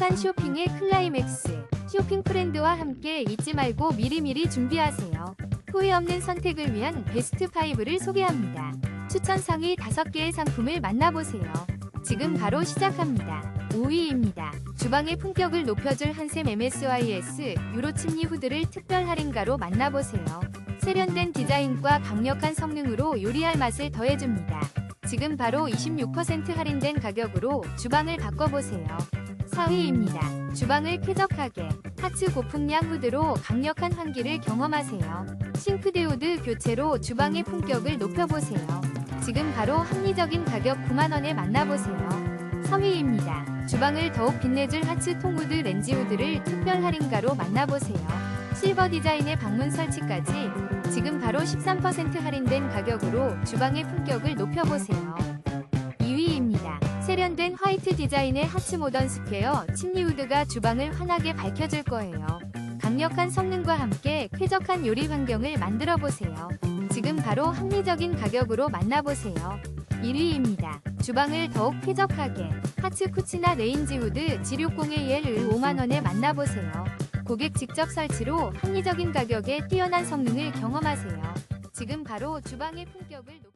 쾌적한 쇼핑의 클라이맥스. 쇼핑 프렌드와 함께 잊지 말고 미리미리 준비하세요. 후회 없는 선택을 위한 베스트 5를 소개합니다. 추천 상위 5개의 상품을 만나보세요. 지금 바로 시작합니다. 5위입니다. 주방의 품격을 높여줄 한샘 MSYS 유로 침리 후드를 특별 할인가로 만나보세요. 세련된 디자인과 강력한 성능으로 요리할 맛을 더해줍니다. 지금 바로 26% 할인된 가격으로 주방을 바꿔보세요. 4위입니다. 주방을 쾌적하게 하츠 고풍량 후드로 강력한 환기를 경험하세요. 싱크대우드 교체로 주방의 품격을 높여보세요. 지금 바로 합리적인 가격 9만원에 만나보세요. 3위입니다. 주방을 더욱 빛내줄 하츠 통후드 렌지후드를 특별 할인가로 만나보세요. 실버 디자인의 방문 설치까지 지금 바로 13% 할인된 가격으로 주방의 품격을 높여보세요. 2위입니다. 세련된 화이트 디자인의 하츠 모던 스퀘어 침리우드가 주방을 환하게 밝혀줄 거예요. 강력한 성능과 함께 쾌적한 요리 환경을 만들어 보세요. 지금 바로 합리적인 가격으로 만나보세요. 1위입니다. 주방을 더욱 쾌적하게 하츠 쿠치나 레인지 우드 G60의 5만원에 만나보세요. 고객 직접 설치로 합리적인 가격에 뛰어난 성능을 경험하세요. 지금 바로 주방의 품격을 높...